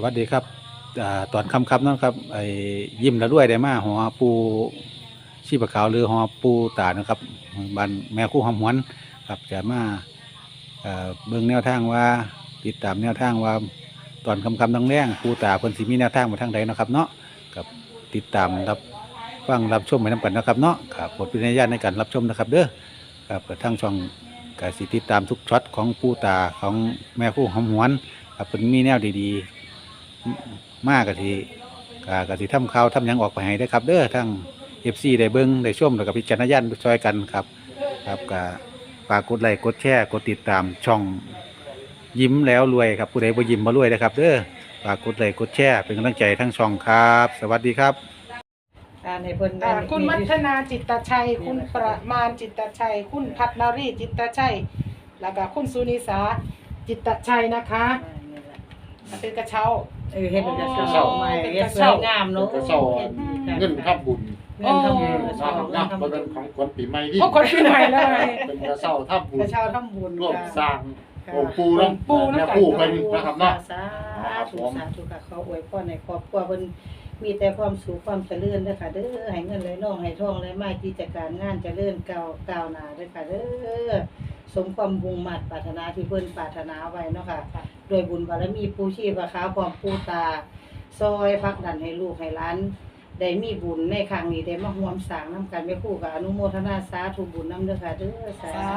สวัสดีครับอาตอนคำๆนะครับไอ้ยิ้มแล้วด้วยได้มาหอปูชีพขาวหรือหอปูตานะครับบ้านแม่คู่หอมหวนครับจะมาเอ่อเบิ่งแนวทางว่า ติดตามแนวทางว่า ตอนคำๆตั้งแรงปูตาเพิ่นสิมีแนวทางมาทางใดเนาะครับเนาะกับติดตามรับฟังรับชมไปนํกันนะครับเนาะครับบทเป็นญาตในการรับชมนะครับ เด้อครับกระทั่งช่องกสิติดตามทุกช็อตของปูตาของแม่คู่หอมหวนครับเพิ่นมีแนวดีๆ มากกะทีกะกะทีทำข่าวทำหยังออกไปให้ได้อครับ เด้อทั้งเอฟซีได้เบิ้งได้ชมแล้วก็พิจารณาญาณช่วยกันครับ ครับก็ฝากกดไลค์กดแชร์กดติดตามช่องยิ้มแล้วรวยครับผู้ใดบ่ยิ้มบ่รวยนะครับ เด้อฝากกดไลค์กดแชร์เป็นกำลังใจทั้งช่องครับ สวัสดีครับการให้เพิ่นอ่าได้คุณมัทนาจิตตชัย คุณประมาณจิตตชัย คุณพัฒนารีจิตตชัย แล้วก็คุณสุนิสาจิตตชัยนะคะมันเป็นกระเช้า เออเฮ็ดเป็นกระอ๋เช้าอใหม่เป็นเฮ็กดระสเช้าวยงามเนาะกระเช้าฮ็ดเงินทับบุญเงินทำบุญโอ้กระเช้านะเงิคนนเป็นทำของบุญคนปีใหม่ที่โอ้คนปีใหม่เลยเป็นกระเช้าทับบุกญระเช้าทำบุญร่วมค่ะสร้างค่ะองค์ปู่เนาะปู่นะแม่ปู่เป็นนะครับเนาะสาธุสาธุค่ะขออวยพรในครอบครัวเพิ่นมีแต่ความสุขความเจริญเด้อค่ะเด้อให้เงินไหลน่องให้ทองไหลมากิจการงานเจริญก้าวก้าวหน้าเด้อค่ะเด้อ สมความมุ่งมั่นปรารถนาที่เพิ่นปรารถนาไว้เนาะค่ะด้วยบุญบารมีปูชีพขาวความปูตา ซอยพักดันให้ลูกให้หล้าน ได้มีบุญในครั้งนี้ได้มาร่วมสร้างน้ำกันแม่ครู่กับอนุโมทนาสาธุบุญน้ำเด้อค่ะเด้อสาสา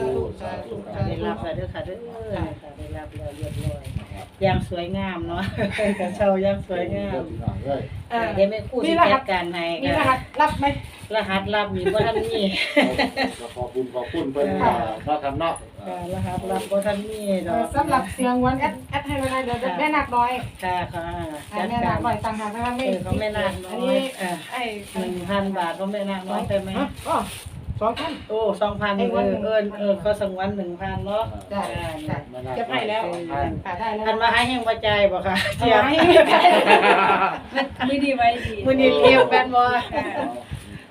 ธุธุสาธุสาได้ธุรับแล้วเด้อค่ะเด้อค่ะได้รับแล้วเรียบร้อยอย่างสวยงามเนาะกระเช้าอย่างสวยงามเลยอ่าเดี๋ยวแม่ครู่มีสิรหัจัสดการให้มีรหัค่ะสรับไหม รหัสรับมีบ่ทันมีก็ขอบคุณขอบคุณเพิ่นเนาะครับเนาะ ค่ะรหัสรับบ่ทันมีดอกสำหรับเสียงวันแอดแอดให้ไว้ได้เดี๋ยวแม่นักน้อยค่ะค่ะอ่าจัดแม่กานัรกน้อยต่างหากนะคะเอไม่อเขาไม่นานน้อันอนี้ยเออไอ้หนึ่งพันบาทก็ไม่นานน้อยใช่ไหมอ๋อสองพัน โอ้สองพันไอ้เอวันอหนึ่งเออเออเขาสังวันหนึ่งพันเนาะได้ได้เก็บให้แล้วค่ะได้แล้ว อันมาให้แห้งว่าใจายบ่ค่ะเสียให้ไม่ได้ไม่ดีไว้ดี มื้อนี้เรียบกันบ่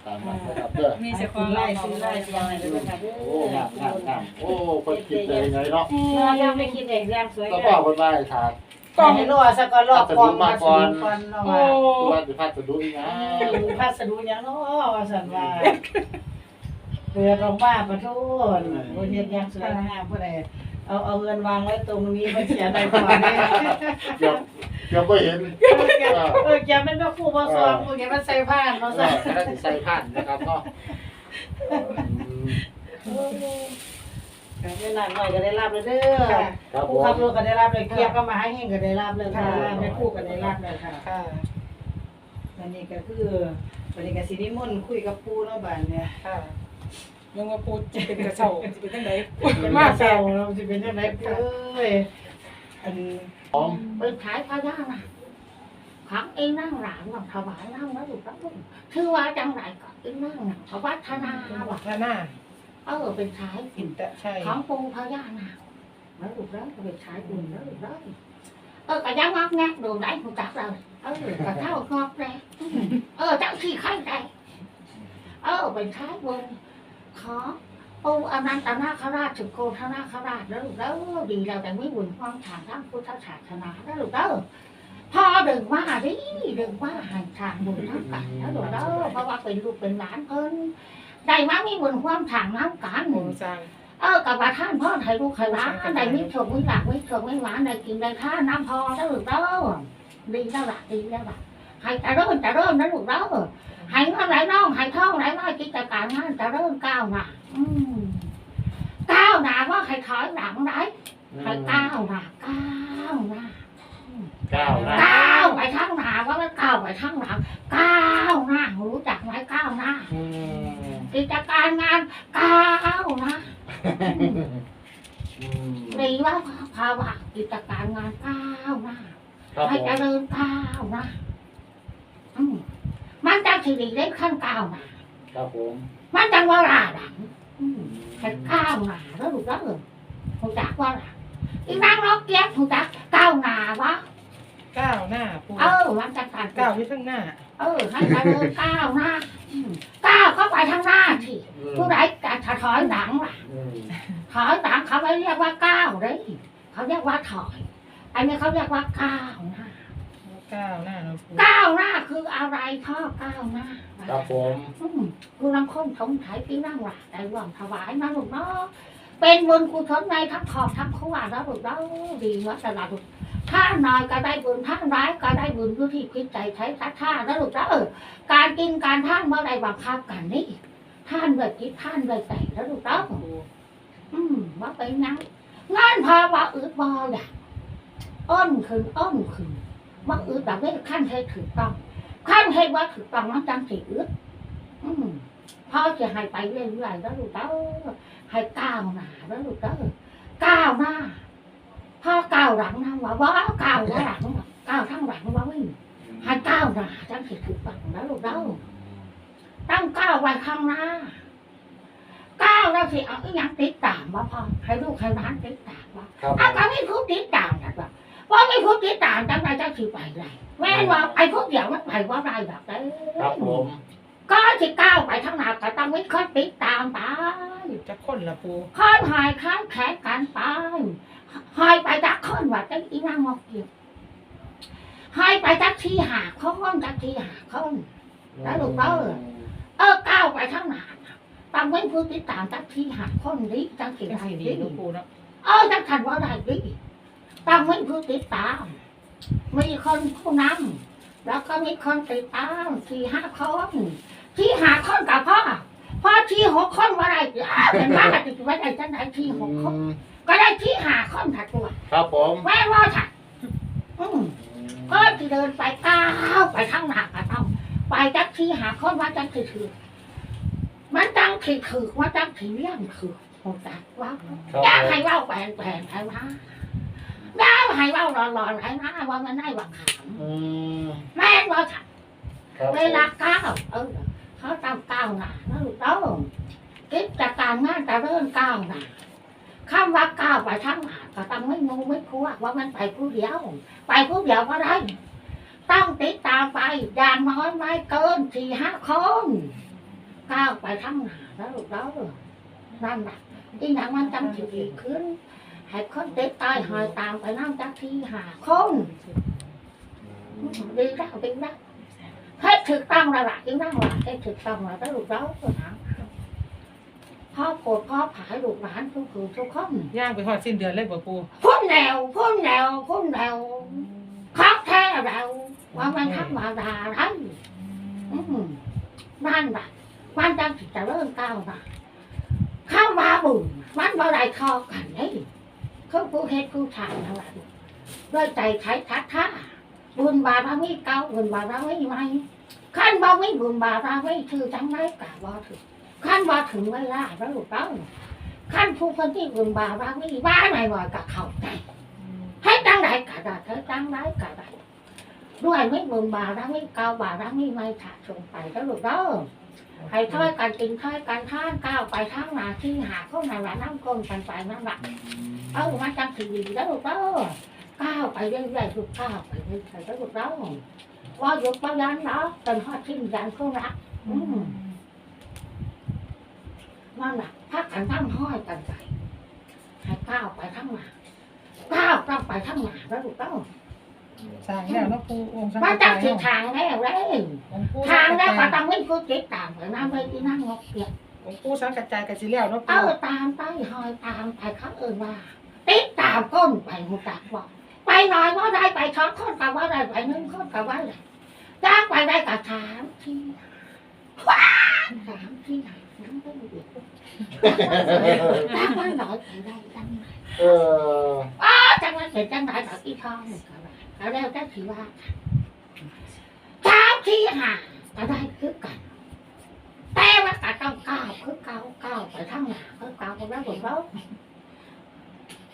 ตามนั้นนะครับเด้อมีสิเสียคุความณไล่ไล่สิสิไล่ไล่เสียงให้ด้วยค่ะเด้โอ้งามงามงามโอ้เพิ่นคิดได้ยังไงเนาะเรายังไม่คิดเองแรงสวยก็งาพ่อมเพิ่นว่าให้ถาดกล้องให้รอซะก่อนรอบกล้องมาก่อนเนาะโอ้ว่าตัวสิพัดสะดุ้งนะพัสดุหยังเนาะว่าซั่นว่าเปิดออกมาประโทษบ่เฮ็ดหยังสวยงามผู้ใด เอาเอาเงินวางไว้ตรงนี้มันเสียดายกว่าแน่เกือบเกือบบ่เห็นเออแกเป็นแม่ครูบ่สอนกูแกมันใส่ผ้านเอบ่อใส่คณะสิใส่ผ่านนะครับเนาะก็ได้รับหน่อยก็ได้รับเลยเด้อครับผผู้ขับมรถก็ได้รับเลยเกียร์ก็มาให้เฮงก็ได้รับเลยค่ะแม่ครูก็ได้รับเลยค่ะค่ะวันนี้ก็คือวันนี้ก็สินิมนต์คุยกับปู่เนาะบัดเนี่ยค่ะ ยังว่าปูจะเป็นกระเช้าจะเป็นจังไดเป็นมามาแซเซวลเราสิเป็นจังได๋เอ้ยอันผมไปขายพญานาคขังเองนั่งหลานกับถวายนั่งแล้วอยู่ตั้งรุ่นชื่อว่าจังไรก็เองนั่งน่ะเขาวัฒนาบอกหน้าหน้าเออเป็นขายอินตะชัยของปูพญานาคแล้วอยู่แล้วก็เป็นขายบุญแล้วอยู่แล้วเออก็ยังงอกแงกดูได้กูจักเลยเออก็เท่างอกแงเออจังที่ใครได้เออเป็นขายบุญ ขอปูอนันตนาคราชสุโกธนาคราชแล้วลูกแล้วดีเราแต่ไม่บุญความฐานทั้งพุทธศาสนาแล้วลูกแล้วพอดึงมาดิดึงมาหันทางบุญทั้งกันแล้วเดี๋ยวเด้อเพราะว่าเป็นลูกเป็นหลานเพิ่นได้มามีบุญความทางน้ำกันโอ้สร้างเออกับว่าท่านพ่อไทยลูกไทยหลานได้มีโชคมีหลักมีโชคมีหวานได้กินได้ท่านน้ำพอแล้วลูกเด้อดีแล้วล่ะดีแล้วล่ะให้แต่เริ่มแต่เริ่มนะลูกเด้ อให้เงินไหลน้องให้ทองไหลน้อยกิจการงานแต่เริ่มก้าวหน้าอืมก้าวหน้าว่าให้ถอยหลังได้ให้ก้าวหน้าก้าวหน้าก้าวนะก้าวไปข้างหน้าว่าไม่ก้าวไปข้างหลังก้าวหน้ารู้จักไหมก้าวหน้าอืมกิจการงานก้าวหน้าอืมดีว่าภาวะกิจการงานก้าวหน้าครับให้ผมเจริญก้าวหน้าอืมมันจะ สิริเล็กขั้นก้าวหน้าครับผมมันจะว่าลาหลังอืมให้ก้าวหน้าแล้วถูกแล้วเออถูกจักว่าล่ะอีนางล็อกเก็บถูกจักก้าวหน้าวะก้าวหน้าปูเออมันจะการก้าวที่ข้างหน้า เออให้เจริญก้าวหน้าอืมก้าวเข้าไปทางหน้าสิอืมผู้ใดจะถอยหลังล่ะอืมถอยหลังเขาไม่เรียกว่าก้าวเลยเขาเรียกว่าถอย อันนี้เขาเรียกว่าก้าวหน้า ก้าวหน้าเนาะปูก้าวหน้าคืออะไรพ่อก้าวหน้าครับผมอืมกูรังคนสงสัยที่นั่งหลักใจหวังถวายนะลูกเนาะเป็นบุญกุศลในทั้งขอบทั้งขวาแล้วลูกเนาะดีวะแต่ละลูกถ้าน้อยก็ได้บุญถ้าร้ายก็ได้บุญอยู่ที่พิจใจใช้ทัท่าแล้วลูกเนาะเออการกินการท่านเมื่อใดบังคับกันนี่ท่านเลยคิดท่านเลยแต่แล้วลูกเนาะอืมว่าไปนั่งงานพาว่าอึดบออยากอ้อนขึ้นอ้อนขึ้น ว่าอึดแบบนี้ขั้นให้ถูกต้องขั้นให้ว่าถูกต้องมันจังสิอึดอืมพ่อจะให้ไปเรื่อยๆแล้วลูกเต้าให้ก้าวหน้าแล้วลูกเต้าก้าวหน้าพ่อก้าวหลังนะว่าว่าก้าวหลังก้าวทั้งหลังว่าไม่ให้ก้าวหน้าจังสิถูกต้องแล้วลูกเต้าตั้งก้าวไว้ข้างหน้าก้าวแล้วสิเอาอีหยังติดตามว่าพ่อให้ลูกให้ร้านติดตามว่าครับผเอามก็ไม่พูดติดตามนะว่า ว่าไม่พูดติดตามจังไรจังสิไปไรแม่นว่าไอ้พวกเดียวมันไปว่าไรแบบนี้ครับผมก็จะก้าวไปทางหน้าก็ต้องไม่ค่อยติดตามไปจะค้นละปูค่อยหายค่อยแขนกันไปหายไปจากคนว่าจะอีนางมอกเกี่ยวหายไปจากที่หาคนจากที่หาคนแล้วลูกเต้าเออก้าวไปทางหน้าต้องไม่พูดติดตามจากที่หาคนนี้จากที่จังใดสีดีนี้เนาะปูเนาะเออจังทันว่าใดนี้ ต้องไม่พูดติดตาม มีคนผู้นำแล้วก็มีคนติดตามที่ห้าคนที่หาคนกับพ่อพอที่หกคนว่าไรอ้าวเป็นว่าติดไว้ได้จังไหนที่หกคนก็ได้ที่หาคนถัดตัว ครับผมแม่ว่าถัดอืมก็ที่เดินไปก้าวไปข้างหน้าก็ต้องไปจักที่หาคนว่าจังที่ถือมันจังที่ถือว่าจังที่เลี้ยงถือหกจักว่าครับอย่าผมให้เว่าแปลนแปลนให้มาอย่า ให้เว่าหลอนหลอนให้มาว่ามันได้หวังขามอืมแม่ว่าถัดครับผเวมลาก้าวเออเขาตามก้าวหน้าแล้วลูกเต้ากิจการงานจะเริ่มก้าวหน้าคำว่าก้าวไปทั้งหน้าก็ต้องไม่งูไม่พวกว่ามันไปผู้เดียว ไปผู้เดียวก็ได้ต้องติดตามไปอย่างน้อยไม่เกินสี่ห้าคนก้าวไปทั้งหน้าแล้วลูกเต้านั่นแหละที่นังมันจำสิดีขึ้น ให้คนติดตายหอยตามไปนั่งจักที่หาคนดีแล้วดีแล้วให้ถูกต้องแล้วล่ะยิ่งนั่งหลักให้ถูกต้องแล้วก็ลูกเล้าตัวหางพ่อโกรธพ่อผายลูกหลานทุกคืนทุกคนย่างไปหอดสิ้นเดือนเลยบ่ปูพุ่นแนวพุ่นแนวพุ่นแนวคักแท้เราว่ามันธรรมดาไรอืมนั่นแหละมันจังสิจะเริ่มก้าวหน้าเข้ามาบุญมันบ่ได้คอกันนี่ เขาผู้เฮ็ดผู้ชายนั่นแหละด้วยใจใช้ทัดท่าบุญบารมีเก่าบุญบารมีใหม่ขั้นบ่ไม่บุญบาราไม่คือจังไรกะบ่ถึงขั้นบ่ถึงเวลาแล้วลูกเต้าขั้นผู้คนที่บุญบาราไม่ว่าไหน่อยหน่อยๆกะเข้าใจให้จังไรกะได้ให้จังไรกะได้ด้วยไม่บุญบาราไม่เก่าบาราไม่ไม่ขาดส่งไปแล้วลูกเต้าให้ถ้อยกันกินถ้อยกันท่านก้าวไปทางหนาที่หาข้นหน้าน้ำก้นกันไปนั่นแหละ เอามาจังสีแล้วลูกเต้าก้าวไปเรื่อยๆลูกก้าวไปเรื่อยๆแล้วลูกเต้าว่าหยุด bao ยัน đó cần họ xin dàn không รักอืมนั่นแหละถ้ากันทั้งห้อยกันใจให้ก้าวไปทั้งหน้าก้าวต้องไปทั้งหน้าแล้วลูกเต้าสร้างแล้วเนาะปูองค์สังมาฆจัจาบยทิศเนางแล้วเลย องค์ปูทางสัแล้วก็ต้องไม่พูดติดตามไปนั่งไปที่นั่งงกเกียรองค์ปูสังกัจจายกับสิแล้วเนาะเอปูอตามไปหอยตามไปเขาเอินว่า ติดตามก้นไปหูจักบอกไปหน่อยว่าได้ไปช้อนคนกับว่าได้ไปนึ่งคนกับว่าได้จ้างไปได้กับถามที่ว้าถามที่ไหนน้ำไม่ดีจ้างไปหน่อยไปได้จังไหนเอออ้าจังไหนเสร็จจังไหนกับอีทองกับว่าแล้วแล้วจะถือว่าถามที่หาก็ได้คือกันแต่ว่าก็ต้องก้าวคือก้าวก้าวไปทางหน้าคือก้าวไปแล้วผมแล้ว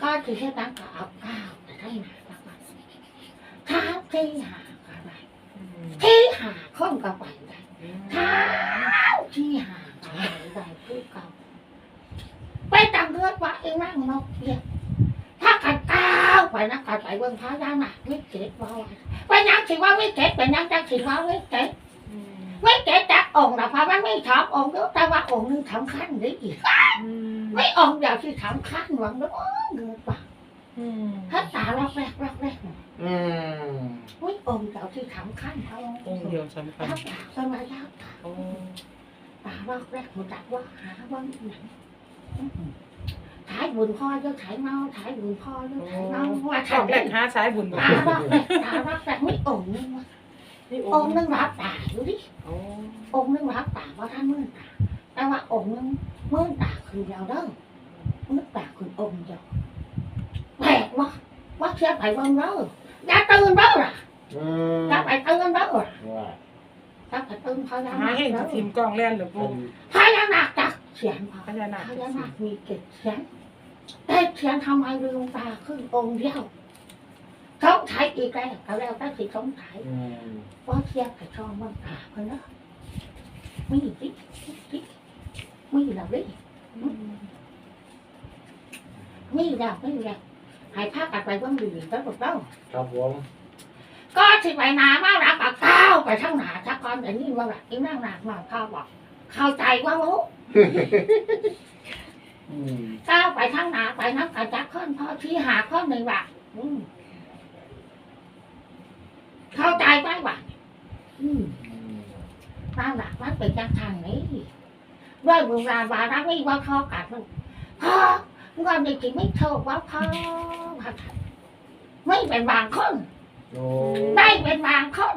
ก็ถือแค่นั้นก็เอาก้าวไปทางหน้าแล้วก็ถามที่หาก็ได้ที่หาคนก็ไปได้ถามที่หาก็ไปได้คือก้าไปตังเลือดว่าเอ็งนั่งนกเรียกถ้ากันก้าวไปนะกันไปเบื้องพระยานาไม่เจ็บว่าไปยังสิว่าไม่เจ็บไปยังจังสิว่าไม่เจ็บไม่เจ๊จักองค์นะพระมันไม่ชอบองค์แต่ว่าองค์นึงสำคัญหรืออีกไม่องค์เดียวที่สำคัญหวังด้อเงินปากอืมถ้าตาลอกแรกลอกแรกอืมอุ้ยองค์เจ้าที่สำคัญเขาองค์เดียวสำคัญตาตาสมัยยาวตาโอ้ตาลอกแรกมันจักว่าหาว่าหนังถ่ายบุญพ่อเจ้าถ่ายเมาถ่ายบุญพ่อเจ้าถ่ายเมาว่าชถ่าอยบแรกหาสายบุญบ่ตาลอกแรกตาลอกแรกไม่องค์นึงวะนี่องค์นึงรับตาอยู่ดิโอ้องค์นึงรับตาว่าท่านมื่นตาแต่ว่าองค์นึงมื่นตาคือเดียวเด้อมื่นตาคือองค์เดียวแปลกวะว่าเชื่อไปบ้างเด้ออย่าตื่นเด้อล่ะอืมอย่าไปตื่นเด้อล่ะว่าอย่าไปตื่นพญาหานาคเฮงเด้อทีมกองแล่นเหรือเป็ปูนพญานาคจักเขียนพพญานาคพญานาคมีเกศเขียนแต่เขียนทำไมลืมตาขึ้นองค์เดียวเขาใช้อีกแล้วเขาแล้วตั้งสิสงสัยอืมว่าเทียบ กับช่องมันตาเพิ่นเนาะมีดิดิมีแล้วดิมีแล้วมีแล้วให้พากันไปเบิ่งดีๆแล้วบอกเล่าครับผมก็สิไปนามารับกับก้าวไปทางหนาถ้าก่อนแต่นี่ว่าแบบอีนั่งหนักมาข้าวบอก เข้าใจว่ารู้อืมก้าวไปทางหนาไปนักกระจักข้อนพอที่หาข้อนหนึ่งว่าอืมเข้าใจไหมว่าอืมอืมนั่นแหละมันเป็นจังทางนี้ด้วยบุราบาระไม่ว่าพ่อกันลูกพ่อ เงินในจริงไม่โชคว่าพ่อไม่เป็นบางคนโอ้ได้เป็นบางคน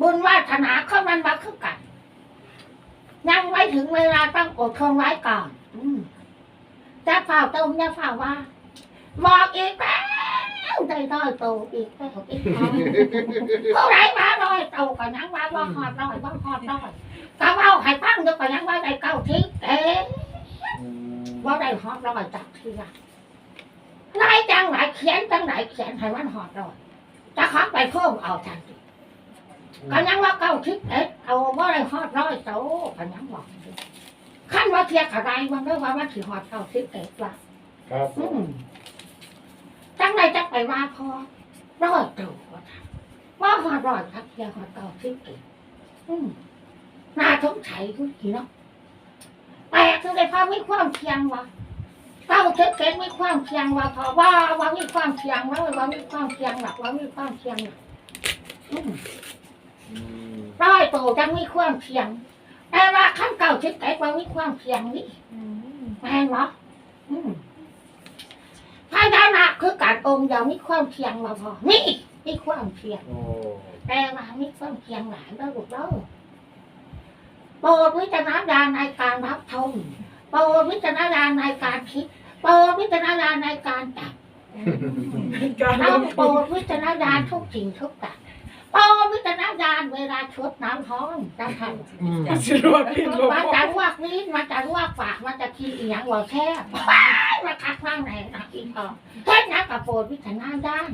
บุญวาสนาคนมันบักขึ้นกัน ยังไม่ถึงเวลาต้องอดทนไว้ก่อนอืมจะเฝ้าเติมจะเฝ้าว่าบอกอีกแล้วได้ร้อยโตอีกแล้วอีกแล้วผู้ใดมาร้อยโตก็ยังว่าว่าหอดร้อยว่าหอดร้อยก็เว้าให้ฟังอยู่ก็ยังว่าได้เก้าทิศเอ๊ะอืม ว่าได้หอดร้อยจับทีละนายจังไหนเขียนจังไหนเขียนให้มันหอดร้อยจะขอไปเพิ่มเอาทันทีก็ยังว่าเก้าทิศเอ๊ะเอาว่าได้หอดร้อยโตก็ยังบอกขั้นว่าเทียบอะไรมันได้ว่ามันถือหอดเก้าทิศเอ๊ะว่าครับผอืมมจังไรจังไปว่าพอร้อยตัวว่าหอดร้อยครับเทียหอดเก้าทิศเอ๊ะอืมน่าสงสัยทุกทีเนาะ แปลกคือได้พาไม่ความเคียงวะเก้าเท็จเท็จมีความเคียงว่าพอว่าว่ามีความเคียงว่าว่ามีความเคียงหลักว่ามีความเคียงหลักอืมอืมร้อยโตจังมีความเคียง แต่ว่าขั้นเก่าเท็จเท็จว่ามีความเคียงนี่แม่นวะอืมพญานาคคือการองค์เดียวมีความเคียงว่าพอนี่มีความเคียงโอ้แต่ว่ามีความเคียงหลายแล้วลูกเด้อ โปรดวิจารณญาณในการรับชมโปรดวิจารณญาณในการคิดโปรดวิจารณญาณในการจับเราโปรดวิจารณญาณทุกสิ่งทุกอย่างโปรดวิจารณญาณเวลาชดน้ำท้องจังทันมาจากวากนี้มาจากวากปากมาจากกินอีหยังหัวแช่มาคักว่างไหนนะอีทองเฮ็ดนักกับโปรดวิจารณญาณ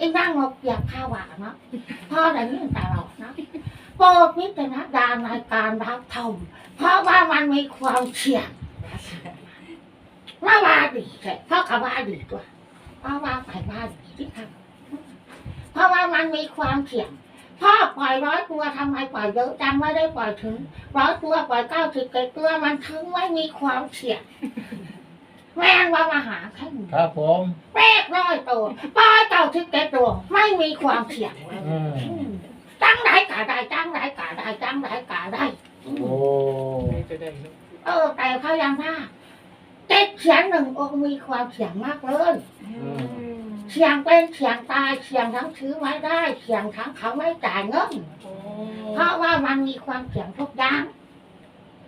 อีนั่งงกอยากข้าวหวานเนาะพ่อได้ยินตลอดนาะ โปรดวิจารณญาณในการรับชมเพราะว่ามันมีความเสี่ยงมาว่าดีแท้เพราะกับว่าดีตัวเพราะว่าไปว่าดีที่ทำเพราะว่ามันมีความเสี่ยงพ่อปล่อยร้อยตัวทำไมปล่อยเยอะจังไม่ได้ปล่อยถึงร้อยตัวปล่อยเก้าสิบเจ็ดตัวมันถึงไม่มีความเสี่ยงแม่งว่ามาหาแค่นี้ครับผมแรกร้อยตัวปล่อยเก้าสิบเจ็ดตัวไม่มีความเสี่ยงอืมอืม จังไหนกะได้จังไหนกะได้จังไหนกะได้อืมโอ้จะได้เนอะเออ แต่เขายังว่าเจ็ดเสียงหนึ่งองค์มีความเสี่ยงมากเลยอืมเสี่ยงเป็นเสี่ยงตายเสี่ยงทั้งซื้อไม่ได้เสี่ยงทั้งเขาไม่จ่ายเงินโอ้เพราะว่ามันมีความเสี่ยงทุกอย่าง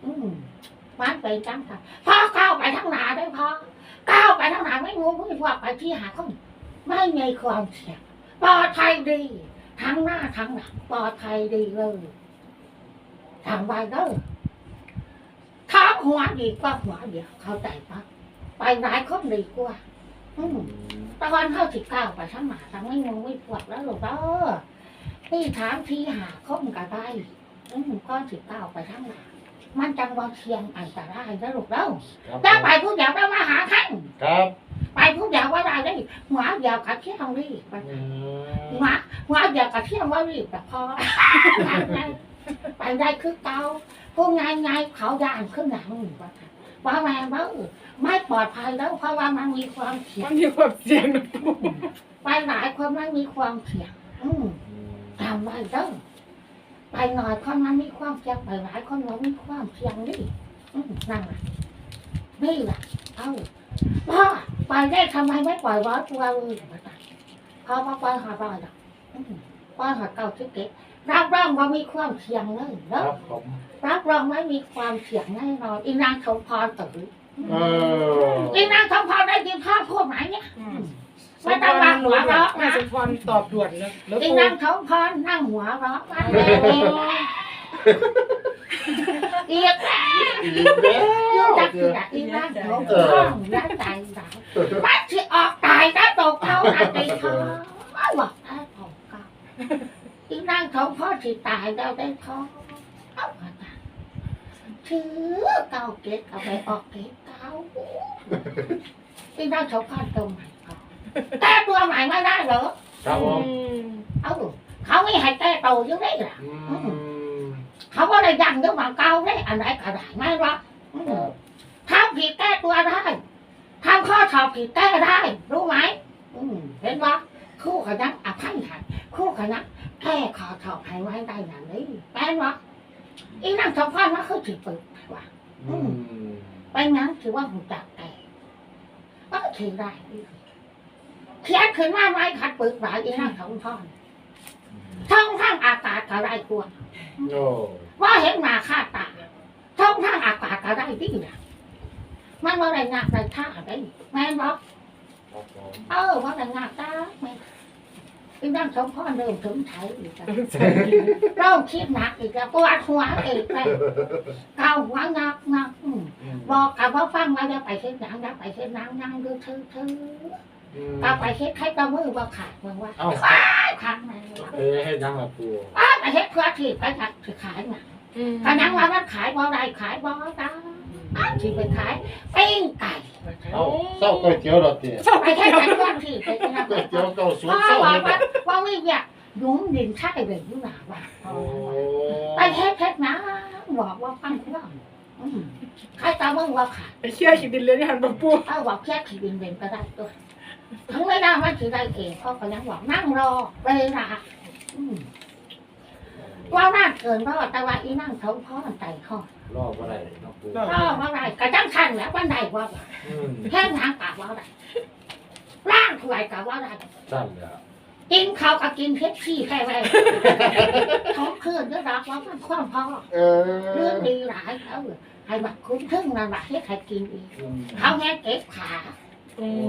อืมมันเป็นจังค่ะพอก้าวไปทางหนาได้พอก้าวไปทางหนาไม่รู้ไม่ว่าไปที่หาคนไม่มีความเสี่ยงปลอดภัยดี ทั้งหน้าทั้งหลังปลอดภัยดีเลยทางไปเด้อท้องหัวดีกว่าหัวเดียวเข้าใจปะไปหลายคนดีกว่าอืมตอนเข้าสิบเก้าไปทั้งหมาทั้งไม่งงไม่ปวดแล้วหรอกเด้อที่ถามที่หาคบกันได้อืมก้อนสิบเก้าไปทั้งหมามันจังว่าเชียงอันตรายแล้วหรอกเด้อครับถ้าไปผู้เดียวได้มาหาท่านครับ เดียวกับเที่ยงรีบอืมหัวหัวเดียวกับเที่ยงว่ารีบแต่พอไปได้คือเก่าผู้งานงานเขาย่านขึ้นหลังว่าว่าแม่เบ้อไม่ปลอดภัยแล้วเพราะว่ามันมีความเสี่ยมังนมีความเสี่ยงนะปูไปหลายคนมันมีความเสี่ยงอืมจำไว้เด้อไปหน่อยคนมันมีความเสี่ยงไปหลายคนมันมีความเสี่ยงนี่อืมนั่นแหละนี่แหละเอ้า พ่อไปได้ทำไมไม่ปล่อยร้อยตัวเลยเพราะว่าปล่อยหาร้อยดอกอืมปล่อยหาเก้าสิบเก็ดรับรองว่ามีความเสี่ยงเลยคเนาะรับผมรับรองไม่มีความเสี่ยงแน่นอนอีนางสมพรตื่นเอออีนางสมพรได้ยินพ่อพูดไหมเนี่ยอืมไม่ต้องวางหัวเราะแม่นะสมพรตอบด่วนเลยแล้วอีปูนางสมพรนั่งหัวเราะมันเลยอีกแล้ว อีกแล้วยูจักคือดักอีนางสมพรได้ใจดาวมันที่ออกตายแล้วตกเขาอันใดเธอไม่บอกได้ของเก่าอีนางสมพรที่ตายแล้วได้ท้องเอามาตายถือเก่าเกตเอาไปออกเกตเก่าอีนางสมพรตรงไหนก่อนแก้ตัวใหม่ไม่ได้เหรอครับผมเอ้าเขาไม่ให้แก้ตัวอยังไงล่ะอืม เขาก็เลยยังเรื่องมาเก่าเลยอันไหนก็ได้ไม่หรอกอืมครับทำผิดแก้ตัวได้ทำข้อสอบผิดแก้ได้รู้ไหมอืมเห็นว่าครู่ขยันอภัยให้ครู่ขยันแก้ข้อสอบให้ไว้ได้อย่างนี้แปลว่าอีนั่งสองพันว่าคือถือปืนว่าอืมไปงั้นถือว่าหูจักแก่ก็ถือได้เขียนขึ้นมาไว้ขัดปืนหลายอีนั่งสองพันท่องทางอา กาศก็ได้กลัวโอ้ว่าเห็นหน้าค่าตาท่องทางอากาศก็ได้ที่นะมันว่าอะไรงานอะไรท่าได้แม่นบอกครับผมเออว่าอะไรงานตาแม่อีนั่งสมพรเริ่มถึงไทยอีกแล้วเริ่มคิดหนักอีกแล้วปวดหัวอีกแล้วเกาหัวหนักหนักอืมบอกกับว่าฟังมาจะไปเช็ดหนังจะไปเช็ดหนังนั่งดูเธอเธอ อืมก็ไปเช็ดให้ตะมือว่าขาดมันว่าเอ้า ขาดไหนเอ้ให้ยังล่ะปูอ้าไปเช็ดเพื่อที่ไปถักขายหนังกระนังว่ามันขายบ่ได้ขายบ่ได้อ้าวที่ไปขายปิ้งไก่เอ้าเศร้าก๋วยเตี๋ยวเหรอเตี๋ยไปแค่ไหนก็ที่ไปกินก๋วยเตี๋ยวเก้าสูตพ่รอเศร้าว่าเฮ็ดว่าอะว่าไม่อยากหนุ่มดินใช่เลยอยู่หนาว่าโอ้ไปแค่แค่นะบอกว่าฟังว่าอืมใครตามมึงว่าขายไอ้เชี่ยขีดดินเลยนี่หันมาปู เอาบอกแค่ขี่ดินเด่นก็ได้ตัว ทั้งไม่ได้ว่าถือได้เองพ่อก็ยังบอกนั่งรอเวลาอืมว่าน่าเกินรอดแต่ว่าอีนั่งท้องพ่อใจข้อรอบ่ได้เนาะปูพ่อว่าไรกระจังทันแล้ววันใดว่าว่าอืมแค่น้ำปากว่าไรร่างถวายกับว่าไรสั่นแล้วกินข้าวกับกินเพชรพี่แค่ไรท้องเคลื่อนด้วยรักว่ามันความพ่อเอเรื่องอดีหลายเขาให้บักคุ้มทึ่งนั่นแหละให้ใครกินอีก อืมเขาแง่เก็บขา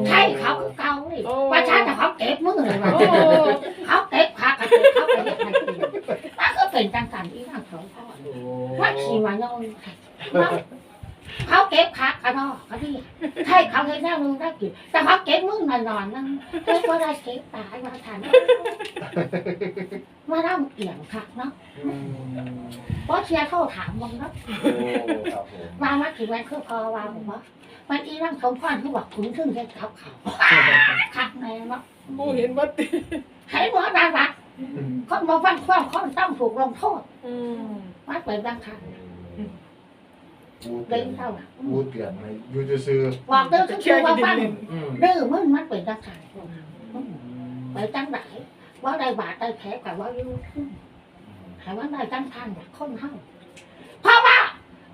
ใช่เขาคือเกาเลยว่าชาแต่เขาเก็บมือเลยว่าโอ้เขาเก็บขากับเก็บเขาไปให้ใครกินนั่นก็เป็นจังสันอีนั่งสองพ่อโอ้ว่าขี่มาโยนเขาเก็บขากระดอกกระดี่ใช่เขาเห็นแน่มึงได้กินแต่เขาเก็บมึงหน่อยๆนั่งเก็บว่าได้เก็บตายมาทันมาเล่าเกี่ยงคักเนาะอืมเพราะเชียร์โทรถามมึงเนาะโอ้ครับผมมามาถึงวันคือพอวางผมว่า มันอีร่างสมพรที่บอกคุณถึงได้เขาเขาคักแน่เนาะปูเห็นว่าติให้หัวดารักคนมาฟังความคนต้องถูกลงโทษอืมมาเป็นดังคันปูเดิเตือนนเท่าไหร่ปูเตือนให้อยู่ซื่อบอกเดินจะคือเชี่ยขีว่าดดินฟังเลยๆอืมดื้อมึงมันเป็นดังคันไปจังไหนว่าได้บาดได้แผลกับว่าอยู่หายว่าได้จังทันแบบคนเท่าเพราะว่า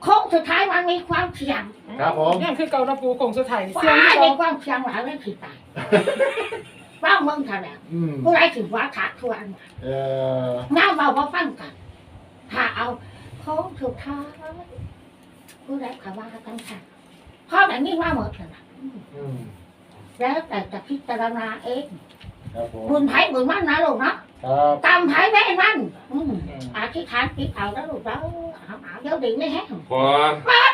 โค้งสุดท้ายมันมีความเสี่ยงครับผมนี่คือเกาหน้าปูคงสุดท้ายว่าเสี่ยงที่มีเกาความเสี่ยงหลายเรื่องผิดตายว่ามึงเท่าไหร่อืมผู้ใดถือว่าทักทวนเออน้าเบาว่าฟังกันถ้าเอาโค้งสุดท้ายผู้ใดขาว่ากันค่ะเพราะแบบนี้ว่าหมดเลยนะอืมแล้วแต่จะพิจารณาเอง ครับผมบุญไผ่บุญมันนะลูกนะครับกรรมไผ่แม่มันอืมอธิษฐานคิดเอาแล้วลูกแล้วเอาเอาเดี๋ยวดีไม่แห้งพอ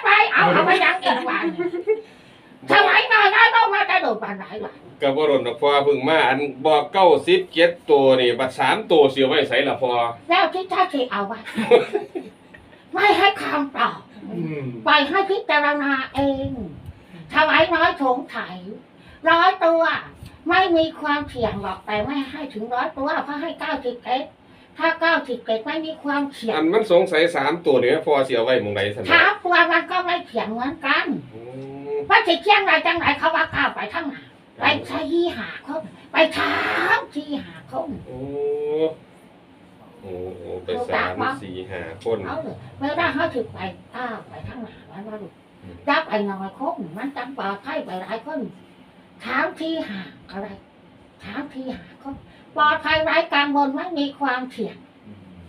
ไปเอาเอาไปยังอีกวันสมัยหน่อยได้ต้องมาจะโดดปานไหนวะกับ่รนดอกพอเพึ่งมาอันบอกเก้าสิบเจ็ดตัวนี่บัดสามตัวเสียไว้ใส่ละพอแล้วที่ท่าที่เอาไว้ไม่ให้คำตอบอืมปล่อยให้พิจารณาเองถวายน้อยสงไถร้อยตัว ไม่มีความเสี่ยงหรอกแต่ไม่ให้ถึงร้อยตัวเพราะให้เก้าสิบเอ็ดถ้าเก้าสิบเจ็ดไม่มีความเขียอันนมันสงสัยสามตัวนี่พอเสียไว้หมองไหนสันถามตัวมันก็ไม่เขียนเหมือนกันอืมว่าจะเที่ยงไรจังไรเขาว่าก้าวไปทั้งไหนไปใช้หาคนไปถามที่หาคนโอ้โอ้โอ้ไปสามสี่ห้าคนเอาเลยเวลาเขาถึงไปก้าวไปทั้งไหนมันว่าลูกจับไปหน่อยคนมันจับปลอดภัยไปหลายคน ถามที่หาอะไรถามที่หาคนปลอดภัยไร้กังวลไม่มีความเสี่ยง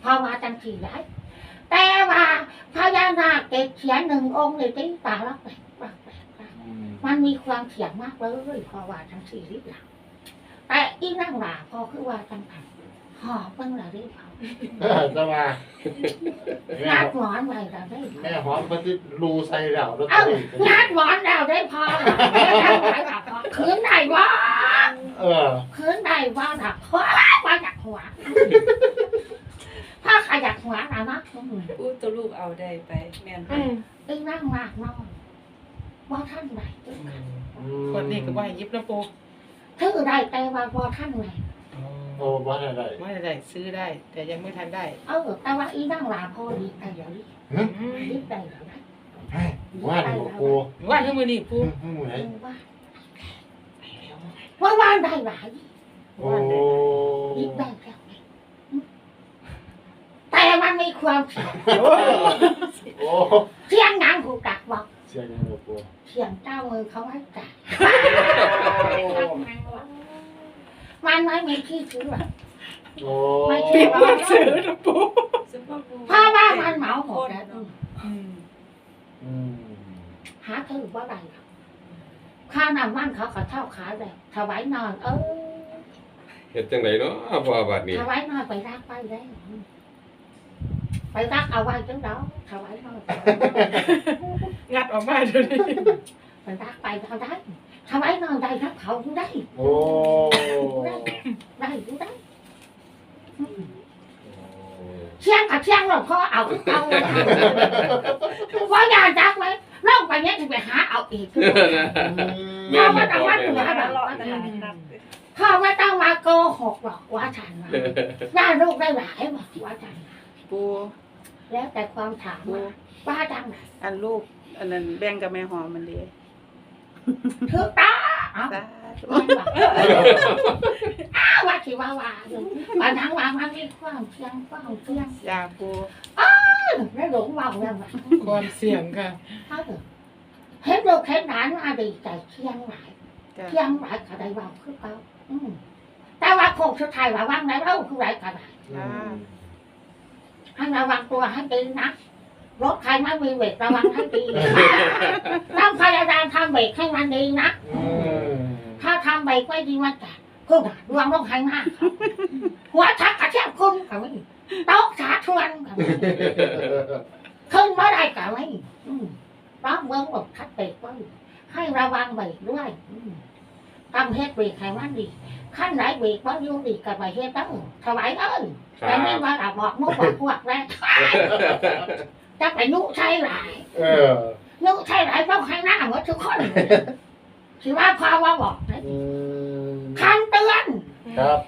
เพราะว่าจังสี่ได้แต่ว่าพญานาคเก็บเขียนหนึ่งองค์ในติ้งตาลักแปลกแปลกแปลกแปลกมันมีความเสี่ยงมากเลยเพราะว่าจังสี่ริบหลังแต่อีนั่งหลาพอคือว่าจังผันหอบเพิ่งละได้เผา เออจะมาแม่งัดหมอนไว้ละได้เผาแม่หอมปฏิรูใส่แล้วแล้วเอ้าก็งัดหมอนแล้วได้พอแม่ทำไรแบบคืนได้ว่าเออคืนได้ว่าหนักหัวว่าหนักหัวถ้าใครอยากหัวนะนะอืมอู้ตัวลูกเอาได้ไป แม่นอืมอีนั่งมากนอนว่าท่านไหนเจ้าค่ะคนนี้ก็ว่าให้ยิบนะปูถือได้แต่ว่าว่าท่านไหน โอ้บ้านอะไรไม่ได้ซื้อได้ แต่ยังไม่ทันได้เออแต่ว่าอีนั่งลาพอดีแต่เดี๋ยวนี้อืมรีบได้แล้วนะให้ว่านหัวกูว่าทั้งมือนี่ปูหมูไหนว่าว่าว่านได้หลายโอ้รีบได้แล้วไงแต่มันมีความเสี่ยงโอ้เสี่ยงหนังหูกักบอกเสียงยังหัวกูเสี่ยงเจ้ามือเขาให้จ่าย มันไม่มีที่ซื้อหรอกโอ้ไม่ใช่ว่าซื้อนะปูซุปเปอร์บูเพราะว่ามันเหมาหมดแล้ว อืมอืมหาถือว่าไรหรอกค่าน้ำมันเขาก็เท่าขายแบบถวายนอน เออเฮ็ดจังไดเนาะพอบัดนี้ถวายนอนไปรักไปได้ ไปรักเอาไว้จังเดาถวายนอน งัดออกมาเดี๋ยวนี้ไปรักไปเอาได้ ถวายนอนได้ทักเขาอยู่ได้โอ้ได้อยู่ได้เชียงกับเชียงหรอกพ่อเอาคือเอาว่าอยากจักไหมเล่าไปเนี้ยจะไปหาเอาอีกแม่นบ่พอแม่นมาบ่ตลอดนะพ่อไม่ต้องมาโกหกหรอกว่าฉันนะได้ลูกได้หลายบอกว่าฉันนะปูแล้วแต่ความถามว่าว่าจังไหนอันลูกอันนั้นแบ่งกับแม่หอมมันเลย ถือตาอ้าวว่าสิว่าว่าว่างครั้งว่ามันมีความเสียงความเสียงยาปูอ้าวไม่หลงเมาแล้วความเสียงค่ะเอาเถอะเห็นลูกเห็นหลานมาดีใจเที่ยงหลายเที่ยงหลายก็ได้เบาคือเขาแต่ว่าโคงสุดท้ายว่าว่างไหนเล่าคือไรกันไหนให้ระวังตัวให้ดีนะ รถใครไม่มีเบรกระวังให้ดีต้องพยายามทำเบรกให้มันดีนะอืมถ้าทำเบรกไม่ดีมันจะพุ่งรวงลงข้างหน้าครับหัวชักกระเทียบคุ้มกับไม่ตกสาทวนกับไม่ขึ้นเมื่อไรกับไม่อืมต้องเมืองบอกทัดเบรกไว้ให้ระวังเบรกด้วยอืมทำเฮ็ดเบรกให้มันดี ขั้นไหนเบรกว่าอยู่ดีกับไปเฮ็ดต้องถวายเอ้ยครัแต่ไม่บว่าเราบอกมุกบอกพวกแรกจะไปนุใช่หลายเออนุใช่หลายต้องให้หน้าหมดทุกคนถือว่าพอว่าบอกนะอืมคำเตือนครับ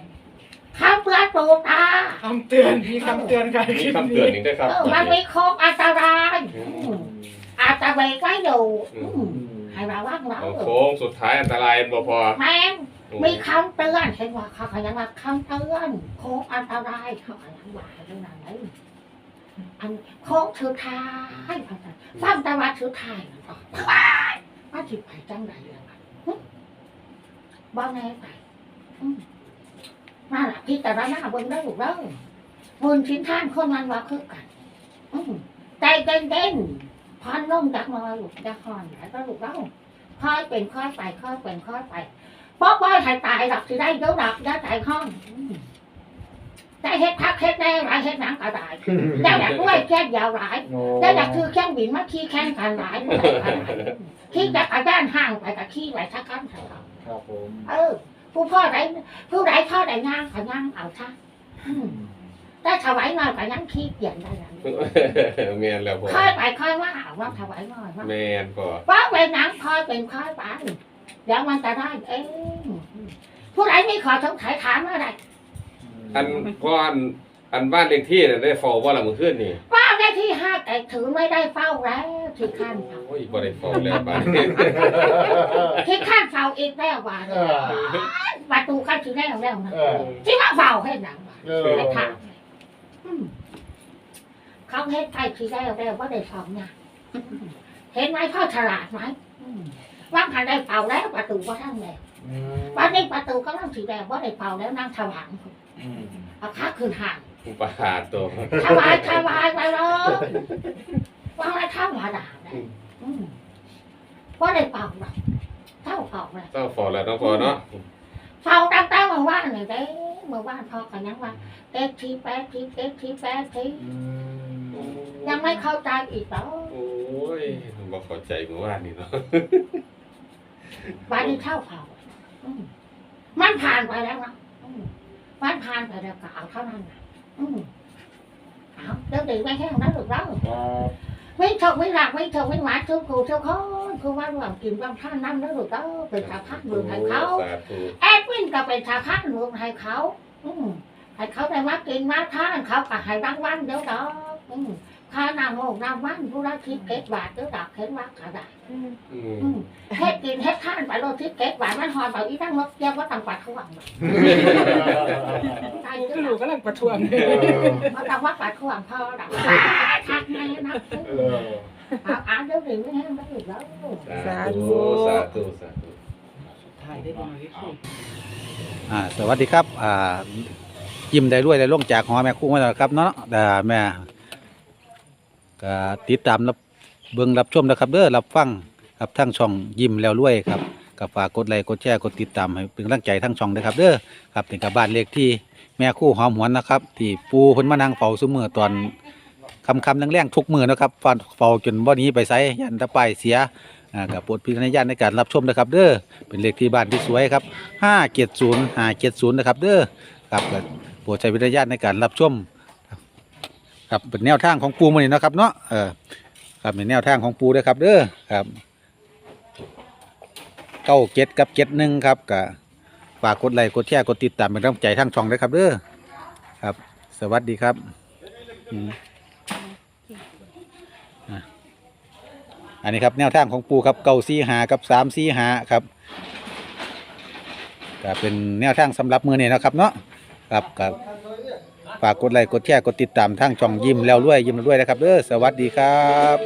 คำเตือนตูตาคำเตือนมีคำเตือนค่ะมีคำเตือนอีกด้วยครับเออมันมีโคกอันตรายอืมอาจจะเบรกไม่อยู่อืมอืมให้ระวังเราเอาโค้งสุดท้ายอันตรายบ่พอแม่ง มีคำเตือนเห็นว่าเขาขยันว่าคำเตือนโคกอันตรายเขาขยันว่าเรื่องนั้นอันโคกสุดท้ายฟังแต่ว่าสุดท้ายมันบอกว่าจิไปจังไรเลยบ่แน่ใจอืมมาละพี่แต่ละหน้าบิ่งได้ถูกแล้วบุญชิ้นท่านคนมันว่าคือกันอืมใจเด่นพันลงจากมาหลูกจากคอนไหนก็หลูกแล้ว ค่อยเป็นค่อยไปค่อยเป็นค่อยไปเพราะว่าให้ตายหลักสิได้เดี๋ยวหลักได้ตายห้องอืมได้เฮ็ดทักเฮ็ดแน่หลายเฮ็ดหนังก็ได้ได้อยากด้วยแค่ยาวหลายโอ้ได้อยากคือเครื่องบินมาขี่แข่งกันหลายบ่ได้ก็ได้ขี่จักรยานห่างไปกับขี่ไปทักกันเถอะครับผมเออผู้พ่อไหนผู้ไหนพ่อไหนย่างก็ย่างเอาซะ อืมแต่ถวายน้อยก็ยังขี้เกียจได้แล้วแม่นแล้วพอค่อยไปค่อยว่าเอาว่าถวายน้อยว่าแม่นพอว่าเป็นหนังค่อยเป็นค่อยไปเดี๋ยวมันจะได้เองผู้ไหนไม่ขอสงสัยถามอะไรอันพออันอันบ้านเลขที่น่ะได้ฟอว่าละมื้อคืนนี่ว่าได้ที่ห้าแต่ถือไม่ได้เฝ้าแล้วที่ข้านเฝ้าโอ้ยบ่ได้ฟอแล้วบ้านนี้ที่ข้านเฝ้าอีกแล้วว่าเออประตูข้างที่แล้วแล้วนะเออที่ว่าเฝ้าให้หนังวะเออไม่ถามอืม เขาเฮ็ดใครที่แล้วแล้วว่าได้เฝ้าเนี่ยเห็นไหมพ่อฉลาดไหมอืมว่างหันได้เฝ้าแล้วประตูก็ทั้งแล้วอืมวันนี้ประตูก็ต้องสีแดงว่าได้เฝ้าแล้วนั่งถวางอืมเอาขาขึ้นห่างอุปหาสตัวถวายถวายไปเลยว่าอะไรท่ามาด่าเนี่ยอืมว่าได้เป่าหรอกเท่าเป่าเลยต้องฟอแล้วต้องฟอเนาะ เฝ้าตั้งแต่เมื่อวานนี่เด้เมื่อวานพอกันยังว่าเอ็กทีแปดทีเอ็กทีแปดทีอืมยังไม่เข้าใจอีกเหรอโอ้ยบ่เข้าใจเมื่อวานนี่เนาะวันนี้เท่าเป่าอืมมันผ่านไปแล้วนะอืมมันผ่านไปแล้วก็เอาเท่านั้นนะอืมเอาเดี๋ยวดีไม่แห้งนะลูกเราครับ ไม่ชอบไม่รักไม่ชอบไม่หวานทุกคู่ทุกคนคือว่าหวังกินบางท่านนั่นแล้วลูกเราเป็นชาวพักเมืองให้เขาสาธุแอดมินก็เป็นชาวพักเมืองให้เขาอืมให้เขาได้มากินมาทานเขาก็ให้รางวัลเดี๋ยวดอกอืมค่าน้ำโมกน้ำมันผู้ละทิพเก็ดบาทเดี๋ยวดอกเห็นว่ากระดาษอืมอืมเฮ็ดกินเฮ็ดทานไปโลทิพเก็ดบาทมันหอยไปอีทั้งนกเยี่ยมว่าต่างกว่าเขาหวังใจก็เด้รู้อกำลังประท้วงมาต่างว่าปัดเขาหวังพ่อดอก ทักไงนะเออเอาอ่านเดี๋ยวดีไม่แห้ไม่ถูกแล้วสาธุสาธุสาธุถ่ายได้ดีอ่าสวัสดีครับอ่ายิ้มได้รวยได้ลงจากหอแม่คู่มาแล้วครับเนาะอ่แม่ก็ติดตามรับเบิ่งรับชมนะครับเด้อรับฟังครับทั้งช่องยิ้มแล้วรวยครับก็ฝากกดไลค์กดแชร์กดติดตามให้เป็นกำลังใจทั้งช่องด้วยครับเด้อครับถึงกับบ้านเลขที่แม่คู่หอมหวนนะครับ ที่ปูเพิ่นมานั่งเฝ้าซุมื้อตอน คำคำแรงๆทุกมือนะครับฟันเฝ้าจนบ่หนี้ไปไสยันตะไปเสียกับโปรดพิจารณาในการรับชมนะครับเด้อเป็นเลขที่บ้านที่สวยครับห้าเจ็ดศูนย์ห้าเจ็ดศูนย์นะครับเด้อครับโปรดใช้วิจารณาในการรับชมครับเป็นแนวทางของปูมันนี่นะครับเนาะเออครับเป็นแนวทางของปูด้วยครับเด้อครับเก้าเจ็ดกับเจ็ดหนึ่งครับก็ฝากกดไลค์กดแชร์กดติดตามเป็นกำลังใจทางช่องด้วยครับเด้อครับ สวัสดีครับอืมอะ อันนี้ครับแนวทางของปูครับเก้าซีหากับสามซีหาครับก็เป็นแนวทางสำหรับมือเนี่ยนะครับเนาะครับกับฝากกดไลค์กดแชร์กดติดตามทางช่องยิ้มแล้วรวยยิ้มแล้วรวยนะครับเด้อสวัสดีครับ